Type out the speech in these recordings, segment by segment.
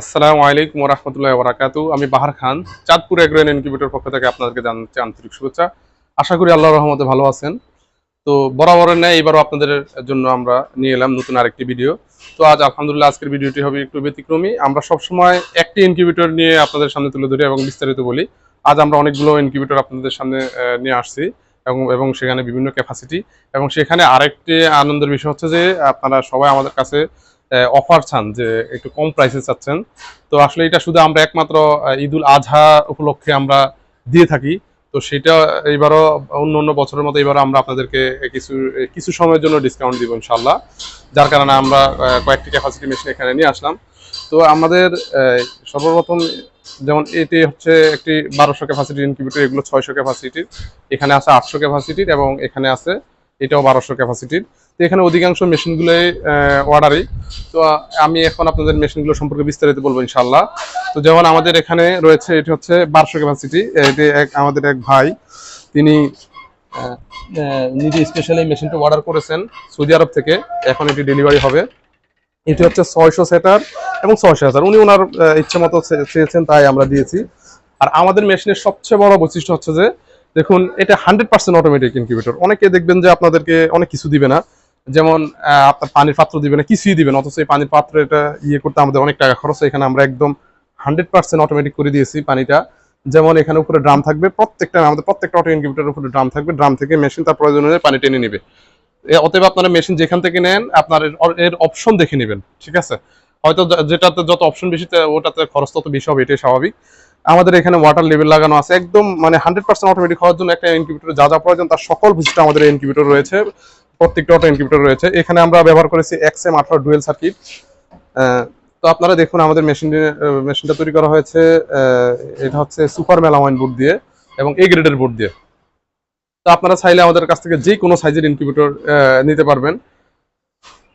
আসসালামু আলাইকুম রহমতুল্লাহ বরাকাতু আমি বাহার খান, চাঁদপুর এগ্রেন ইনকিউবেটর পক্ষ থেকে আপনাদেরকে জানাচ্ছি আন্তরিক শুভেচ্ছা। আশা করি আল্লাহ রহমতে ভালো আছেন। তো বরাবরের ন্যায় এবারও আপনাদের জন্য আমরা নিয়ে এলাম নতুন আরেকটি ভিডিও। তো আজ আলহামদুলিল্লাহ আজকের ভিডিওটি হবে একটু ব্যতিক্রমী। আমরা সবসময় একটি ইনকিউবেটর নিয়ে আপনাদের সামনে তুলে ধরি এবং বিস্তারিত বলি। আজ আমরা অনেকগুলো ইনকিউবেটর আপনাদের সামনে নিয়ে আসছি এবং এবং সেখানে বিভিন্ন ক্যাপাসিটি এবং সেখানে আরেকটি আনন্দের বিষয় হচ্ছে যে আপনারা সবাই আমাদের কাছে অফার চান যে একটু কম প্রাইসে চাচ্ছেন। তো আসলে এটা শুধু আমরা একমাত্র ঈদুল আজহা উপলক্ষে আমরা দিয়ে থাকি। তো সেটা এবারও অন্য অন্য বছরের মতো এবারও আমরা আপনাদেরকে কিছু কিছু সময়ের জন্য ডিসকাউন্ট দিব ইনশাল্লাহ যার কারণে আমরা কয়েকটি ক্যাপাসিটি মেশিন এখানে নিয়ে আসলাম। তো আমাদের সর্বপ্রথম যেমন এটি হচ্ছে একটি বারোশো ক্যাপাসিটি ইনকিউবেটর এগুলো ছয়শো ক্যাপাসিটির এখানে আছে আটশো ক্যাপাসিটির এবং এখানে আছে এটাও বারোশো ক্যাপাসিটির তো এখানে অধিকাংশ মেশিনগুলোই অর্ডারই তো আমি এখন আপনাদের মেশিনগুলো সম্পর্কে বিস্তারিত বলব ইনশাল্লাহ তো যেমন আমাদের এখানে রয়েছে, এটি হচ্ছে বারোশো ক্যাপাসিটি এটি এক, আমাদের এক ভাই, তিনি নিজে স্পেশালি মেশিনটা অর্ডার করেছেন সৌদি আরব থেকে। এখন এটি ডেলিভারি হবে। এটি হচ্ছে ছয়শো সেটার এবং ছয়শো হাজার উনি ওনার ইচ্ছে মতো চেয়েছেন, তাই আমরা দিয়েছি। আর আমাদের মেশিনের সবচেয়ে বড় বৈশিষ্ট্য হচ্ছে যে দেখুন, এটা হান্ড্রেড পার্সেন্ট অটোমেটিক ইনকিউবেটর অনেকে দেখবেন যে আপনাদেরকে অনেক কিছু দিবে না। যেমন আপনার পানির পাত্র দিবে না, কিছুই দিবে না, অথচ এই পানির পাত্র এটা ইয়ে করতে আমাদের অনেক টাকা খরচ। এখানে আমরা একদম হান্ড্রেড পার্সেন্ট অটোমেটিক করে দিয়েছি পানিটা। যেমন, এখানে উপরে ড্রাম থাকবে, প্রত্যেকটা, আমাদের প্রত্যেকটা অটো ইনকিউবেটারের উপরে ড্রাম থাকবে। ড্রাম থেকে মেশিন তার প্রয়োজন অনুযায়ী পানি টেনে নেবে। অতএব আপনারা মেশিন যেখান থেকে নেন, আপনার এর অপশন দেখে নেবেন, ঠিক আছে? হয়তো যেটাতে যত অপশন বেশি ওটাতে খরচ তত বেশি হবে, এটাই স্বাভাবিক। আমাদের এখানে ওয়াটার লেভেল লাগানো আছে। একদম মানে হান্ড্রেড পার্সেন্ট অটোমেটিক হওয়ার জন্য একটা ইনকিউবেটর যা যা প্রয়োজন, তার সকল বৈশিষ্ট্য আমাদের ইনকিউবেটর রয়েছে। প্রত্যেকটা অটো ইনকিউবেটর রয়েছে। এখানে আমরা ব্যবহার করেছি এক্সএম আঠারো ডুয়েল সার্কিট তো আপনারা দেখুন আমাদের মেশিন মেশিনটা তৈরি করা হয়েছে। এটা হচ্ছে সুপার মেলামাইন বোর্ড দিয়ে এবং এ গ্রেডের বোর্ড দিয়ে। তো আপনারা চাইলে আমাদের কাছ থেকে যে কোনো সাইজের ইনকিউবেটর নিতে পারবেন।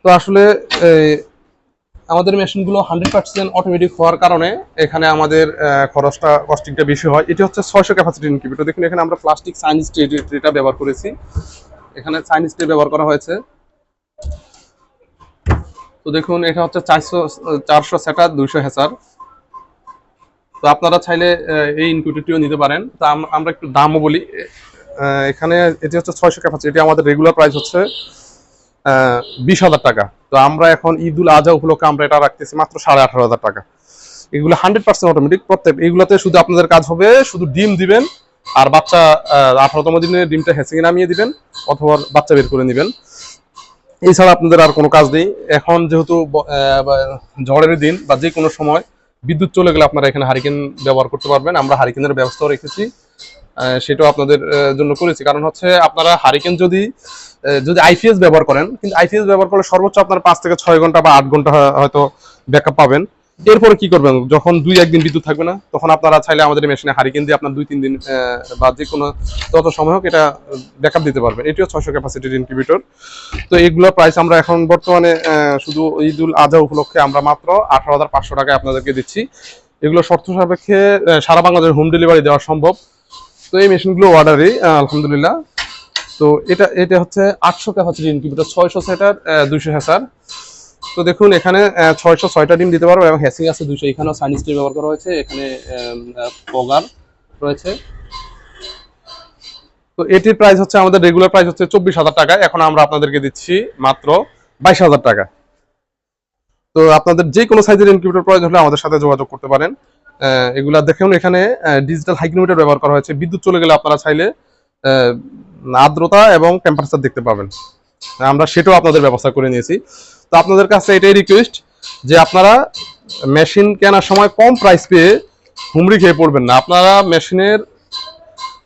তো আসলে আমাদের মেশিনগুলো হান্ড্রেড পার্সেন্ট অটোমেটিক হওয়ার কারণে এখানে আমাদের খরচটা কস্টিংটা বেশি হয়। এটি হচ্ছে ছয়শো ক্যাপাসিটি ইনকিউবেটর দেখুন, এখানে আমরা প্লাস্টিক চাইনিজ ট্রেটা ব্যবহার করেছি। এখানে চাইনিজ ট্রে ব্যবহার করা হয়েছে। তো দেখুন, এটা হচ্ছে চারশো চারশো সেটার দুইশো হেসার। তো আপনারা চাইলে এই ইনকিউবেটরটিও নিতে পারেন। তো আম- আমরা একটু দামও বলি। এখানে এটি হচ্ছে ছয়শো ক্যাপাসিটি এটি আমাদের রেগুলার প্রাইস হচ্ছে বিশ হাজার টাকা। তো আমরা এখন ঈদুল আজহা উপলক্ষে আমরা এটা রাখতেছি মাত্র সাড়ে আঠারো হাজার টাকা। এগুলো হান্ড্রেড পার্সেন্ট অটোমেটিক প্রত্যেক এগুলোতে শুধু আপনাদের কাজ হবে শুধু ডিম দিবেন, আর বাচ্চা আঠারোতম দিনে ডিমটা হেসিংয়ে নামিয়ে দিবেন, অথবা বাচ্চা বের করে নেবেন। এছাড়া আপনাদের আর কোনো কাজ নেই। এখন যেহেতু ঝড়ের দিন বা যে কোনো সময় বিদ্যুৎ চলে গেলে আপনারা এখানে হারিকেন ব্যবহার করতে পারবেন। আমরা হারিকেনের ব্যবস্থাও রেখেছি। সেটাও আপনাদের জন্য করেছি। কারণ হচ্ছে আপনারা হারিকেন যদি যদি আইপিএস ব্যবহার করেন, কিন্তু আইপিএস ব্যবহার করলে সর্বোচ্চ আপনার পাঁচ থেকে ছয় ঘণ্টা বা আট ঘণ্টা হয়তো ব্যাকআপ পাবেন। এরপরে কি করবেন? যখন দুই একদিন বিদ্যুৎ থাকবে না, তখন আপনারা চাইলে আমাদের মেশিনে হারিকেন দিয়ে আপনার দুই তিন দিন বা যে কোনো যত সময় হোক এটা ব্যাকআপ দিতে পারবেন। এটিও ছয়শো ক্যাপাসিটির ইনকিউবেটর তো এইগুলোর প্রাইস আমরা এখন বর্তমানে শুধু ঈদুল আজহা উপলক্ষে আমরা মাত্র আঠারো হাজার পাঁচশো টাকায় আপনাদেরকে দিচ্ছি। এগুলো শর্ত সাপেক্ষে সারা বাংলাদেশ হোম ডেলিভারি দেওয়া সম্ভব। তো এই মেশিনগুলো অর্ডারই আলহামদুলিল্লাহ। তো এটা এটা হচ্ছে আটশো ক্যাপাসিটি ইনকিউবেটর ছয়শো সেটার দুইশো হ্যাসার তো দেখুন, এখানে ছয়শো ছয়টা ডিম দিতে পারব এবং হ্যাসিং আছে দুইশো। এখানেও সাইনিস টিম ব্যবহার করা হয়েছে, এখানে পগার রয়েছে। তো এটির প্রাইস হচ্ছে, আমাদের রেগুলার প্রাইস হচ্ছে চব্বিশ হাজার টাকা। এখন আমরা আপনাদেরকে দিচ্ছি মাত্র বাইশ হাজার টাকা। তো আপনাদের যে কোনো সাইজের ইনকিউবেটর প্রয়োজন হলে আমাদের সাথে যোগাযোগ করতে পারেন। এগুলা দেখুন এখানে ডিজিটাল হাইগ্রোমিটার ব্যবহার করা হয়েছে। বিদ্যুৎ চলে গেলে আপনারা চাইলে আর্দ্রতা এবং টেম্পারেচার দেখতে পাবেন। আমরা সেটাও আপনাদের ব্যবস্থা করে নিয়েছি। তো আপনাদের কাছে এটাই রিকোয়েস্ট যে আপনারা মেশিন কেনার সময় কম প্রাইস পেয়ে হুমড়ি খেয়ে পড়বেন না। আপনারা মেশিনের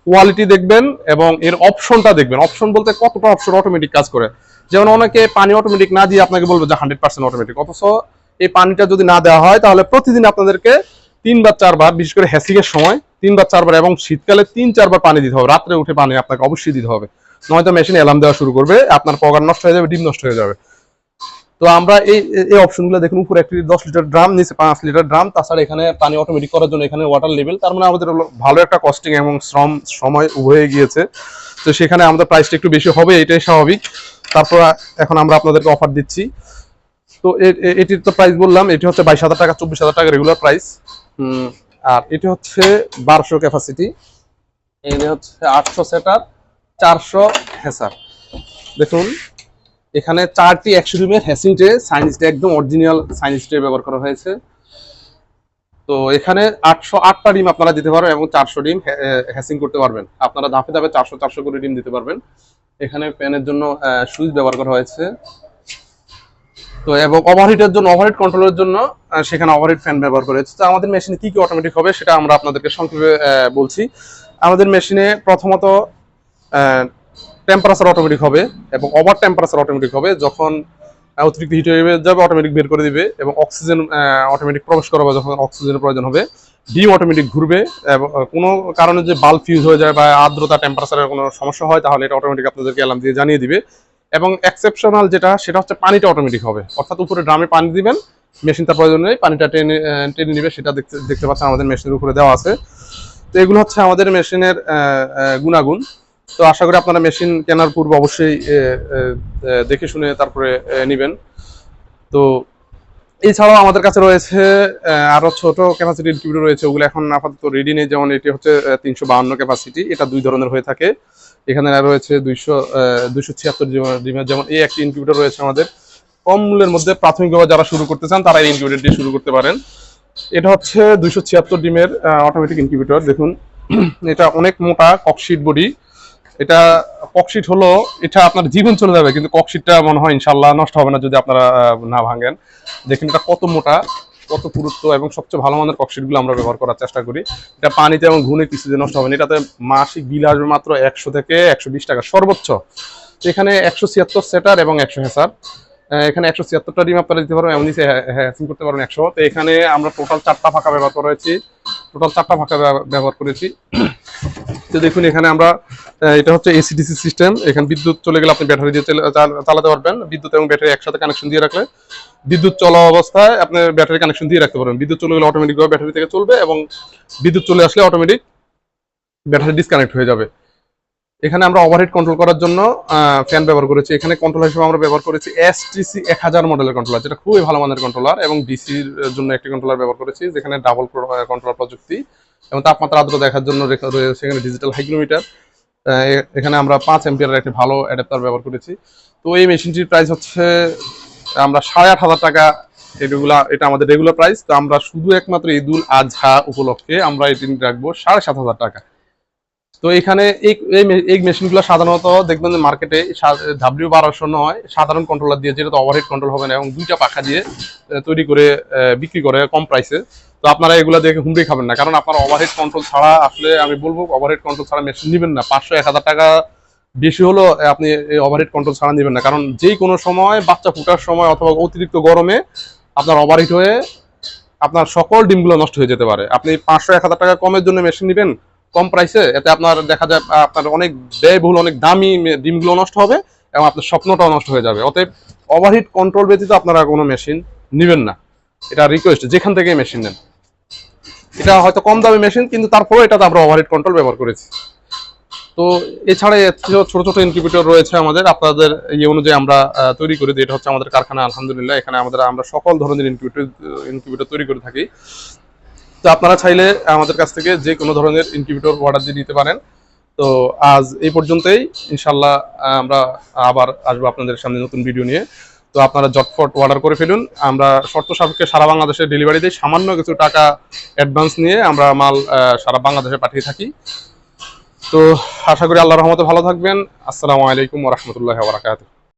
কোয়ালিটি দেখবেন এবং এর অপশনটা দেখবেন। অপশন বলতে কতটা অপশন অটোমেটিক কাজ করে। যেমন অনেকে পানি অটোমেটিক না দিয়ে আপনাকে বলবে যে হান্ড্রেড পার্সেন্ট অটোমেটিক অথচ এই পানিটা যদি না দেওয়া হয়, তাহলে প্রতিদিন আপনাদেরকে তিনবার, চারবার, বিশেষ করে হ্যাসিংয়ের সময় তিনবার, চারবার এবং শীতকালে তিন, চারবার পানি দিতে হবে। রাত্রে উঠে পানি আপনাকে অবশ্যই দিতে হবে। নয়তো মেশিন অ্যালার্ম দেওয়া শুরু করবে, আপনার পগার নষ্ট হয়ে যাবে, ডিম নষ্ট হয়ে যাবে। তো আমরা এই এই অপশনগুলো দেখুন, উপরে একটি দশ লিটার ড্রাম, নিচে পাঁচ লিটার ড্রাম। তাছাড়া এখানে পানি অটোমেটিক করার জন্য এখানে ওয়াটার লেভেল তার মানে আমাদের ভালো একটা কস্টিং এবং শ্রম, সময় হয়ে গিয়েছে। তো সেখানে আমাদের প্রাইসটা একটু বেশি হবে, এটাই স্বাভাবিক। তারপর এখন আমরা আপনাদেরকে অফার দিচ্ছি। তো এটির তো প্রাইস বললাম, এটি হচ্ছে বাইশ হাজার টাকা, চব্বিশ হাজার টাকা রেগুলার প্রাইস আর এটি হচ্ছে বারোশো ক্যাপাসিটি এটি হচ্ছে আটশো সেটার চারশো হেসার দেখুন এখানে চারটি একশো ডিমের হ্যাসিং ট্রে সাইনিস ট্রে একদম অরিজিনাল সাইনিস ট্রে ব্যবহার করা হয়েছে। তো এখানে আটশো আটটা ডিম আপনারা দিতে পারবেন এবং চারশো ডিম হ্যাসিং করতে পারবেন। আপনারা ধাপে ধাপে চারশো চারশো করে ডিম দিতে পারবেন। এখানে প্যানের জন্য সুইচ ব্যবহার করা হয়েছে। তো, এবং ওভারহিটের জন্য ওভারহিট কন্ট্রোলের জন্য সেখানে ওভারহিট ফ্যান ব্যবহার করা হয়েছে। তো আমাদের মেশিনে কি কি অটোমেটিক হবে সেটা আমরা আপনাদেরকে সংক্ষেপে বলছি। আমাদের মেশিনে প্রথমত টেম্পারেচার অটোমেটিক হবে এবং ওভার টেম্পারেচার অটোমেটিক হবে যখন অতিরিক্ত হিট হয়ে যাবে অটোমেটিক বের করে দিবে এবং অক্সিজেন অটোমেটিক প্রবেশ করাবে যখন অক্সিজেনের প্রয়োজন হবে। ডিম অটোমেটিক ঘুরবে এবং কোনো কারণে যে বাল্ব ফিউজ হয়ে যায় বা আর্দ্রতা টেম্পারেচারের কোনো সমস্যা হয় তাহলে এটা অটোমেটিক আপনাদেরকে অ্যালার্ম দিয়ে জানিয়ে দিবে। এবং এক্সেপশনাল যেটা, সেটা হচ্ছে পানিটা অটোমেটিক হবে। অর্থাৎ উপরে ড্রামে পানি দিবেন মেশিন তার প্রয়োজন নেই, পানিটা টেনে টেনে নিবে, সেটা দেখতে দেখতে পাচ্ছেন আমাদের মেশিনের উপরে দেওয়া আছে। তো এগুলো হচ্ছে আমাদের মেশিনের গুণাগুণ। তো আশা করি আপনারা মেশিন কেনার পূর্বে অবশ্যই দেখে শুনে তারপরে নেবেন। তো এছাড়াও আমাদের কাছে রয়েছে আরও ছোট ক্যাপাসিটি ইনকিউবেটর রয়েছে, ওগুলো এখন আপাতত রেডি নেই। যেমন এটি হচ্ছে তিনশো বাহান্ন ক্যাপাসিটি এটা দুই ধরনের হয়ে থাকে। এখানে রয়েছে দুইশো দুইশো ছিয়াত্তর ডিমের যেমন এই একটি ইনকিউবেটর রয়েছে আমাদের। কম মূল্যের মধ্যে প্রাথমিকভাবে যারা শুরু করতে চান, তারা এই ইনকিউবেটর দিয়ে শুরু করতে পারেন। এটা হচ্ছে দুইশো ছিয়াত্তর ডিমের অটোমেটিক ইনকিউবেটর দেখুন, এটা অনেক মোটা ককশিট বডি এটা ককশিট হলো, এটা আপনার জীবন চলে যাবে, কিন্তু ককশিটটা মনে হয় ইনশাল্লাহ নষ্ট হবে না যদি আপনারা না ভাঙেন। দেখুন এটা কত মোটা, কত পুরুত্ব এবং সবচেয়ে ভালো মানের ককশিটগুলো আমরা ব্যবহার করার চেষ্টা করি। এটা পানিতে এবং ঘুনে কিছুতে নষ্ট হবে না। এটাতে মাসিক বিল আসবে মাত্র একশো থেকে একশো বিশ টাকা, সর্বোচ্চ। এখানে একশো ছিয়াত্তর সেটার এবং একশো হেসার। এখানে একশো ছিয়াত্তরটা ডিম আপনারা দিতে পারবেন এমনি হ্যাসিং করতে পারবেন একশো। তো এখানে আমরা টোটাল চারটা ফাঁকা ব্যবহার করেছি টোটাল চারটা ফাঁকা ব্যবহার করেছি। তো দেখুন, এখানে আমরা এটা হচ্ছে এসিডিসি সিস্টেম এখানে বিদ্যুৎ চলে গেলে আপনি ব্যাটারি দিয়ে চালাতে পারবেন। বিদ্যুৎ এবং ব্যাটারি একসাথে কানেকশন দিয়ে রাখলে বিদ্যুৎ চলা অবস্থায় আপনি ব্যাটারি কানেকশন দিয়ে রাখতে পারবেন। বিদ্যুৎ চলে গেলে অটোমেটিক ভাবে ব্যাটারি থেকে চলবে এবং বিদ্যুৎ চলে আসলে অটোমেটিক ব্যাটারি ডিসকানেক্ট হয়ে যাবে। এখানে আমরা ওভারহিট কন্ট্রোল করার জন্য ফ্যান ব্যবহার করেছি। এখানে কন্ট্রোল হিসেবে আমরা ব্যবহার করেছি এসটিসি এক হাজার মডেলের কন্ট্রোলার যেটা খুবই ভালো মানের কন্ট্রোলার এবং ডিসির জন্য একটি কন্ট্রোলার ব্যবহার করেছি, যেখানে ডাবল কন্ট্রোলার প্রযুক্তি। এবং তাপমাত্রা আদ্র দেখার জন্য রয়েছে এখানে ডিজিটাল হাইগ্রোমিটার এখানে আমরা পাঁচ এম্পিয়ারের একটি ভালো অ্যাডাপ্টার ব্যবহার করেছি। তো এই মেশিনটির প্রাইস হচ্ছে, আমরা সাড়ে আট হাজার টাকা এগুলা এটা আমাদের রেগুলার প্রাইস তো আমরা শুধু একমাত্র ঈদুল আজহা উপলক্ষে আমরা এটি রাখব সাড়ে সাত হাজার টাকা। তো এখানে এই এই মেশিনগুলো সাধারণত দেখবেন যে মার্কেটে ডাব্লিউ বারোশো নয় সাধারণ কন্ট্রোলার দিয়ে যেটা তো ওভারহেড কন্ট্রোল হবে না এবং দুইটা পাখা দিয়ে তৈরি করে বিক্রি করে কম প্রাইসে তো আপনারা এগুলো দেখে হুমড়ি খাবেন না। কারণ আপনার ওভারহেড কন্ট্রোল ছাড়া আসলে আমি বলব ওভারহেড কন্ট্রোল ছাড়া মেশিন নেবেন না। পাঁচশো, এক হাজার টাকা বেশি হলো আপনি ওভারহেড কন্ট্রোল ছাড়া নেবেন না। কারণ যে কোনো সময় বাচ্চা ফুটার সময় অথবা অতিরিক্ত গরমে আপনার ওভারহিট হয়ে আপনার সকল ডিমগুলো নষ্ট হয়ে যেতে পারে। আপনি পাঁচশো, এক হাজার টাকা কমের জন্য মেশিন নেবেন কম প্রাইসে এতে আপনার দেখা যায় আপনার অনেক ব্যয়বহুল, অনেক দামি ডিমগুলো নষ্ট হবে এবং আপনার স্বপ্নটাও নষ্ট হয়ে যাবে। অতএব ওভারহিট কন্ট্রোল ব্যতীত আপনারা কোনো মেশিন নেবেন না। এটা রিকোয়েস্ট যেখান থেকে মেশিন নেন। এটা হয়তো কম দামি মেশিন কিন্তু তারপরেও এটাতে আমরা ওভারহিট কন্ট্রোল ব্যবহার করেছি। তো এছাড়া ছোট ছোট ইনকিউবেটর রয়েছে আমাদের। আপনাদের ইয়ে অনুযায়ী আমরা তৈরি করে এটা হচ্ছে আমাদের কারখানা, আলহামদুলিল্লাহ। এখানে আমাদের, আমরা সকল ধরনের ইনকিউবেটর ইনকিউবেটর তৈরি করে থাকি। তো আপনারা চাইলে আমাদের কাছ থেকে যে কোনো ধরনের ইনকিউবেটর অর্ডার দিয়ে নিতে পারেন। তো আজ এই পর্যন্তই। ইনশাল্লাহ আমরা আবার আসব আপনাদের সামনে নতুন ভিডিও নিয়ে। তো আপনারা জটফট অর্ডার করে ফেলুন। আমরা শর্ত সাপেক্ষে সারা বাংলাদেশে ডেলিভারি দিই। সামান্য কিছু টাকা অ্যাডভান্স নিয়ে আমরা মাল সারা বাংলাদেশে পাঠিয়ে থাকি। তো আশা করি আল্লাহ রহমতে ভালো থাকবেন। আসসালামু আলাইকুম ওরহমতুল্লাহ বারাকাতুহ।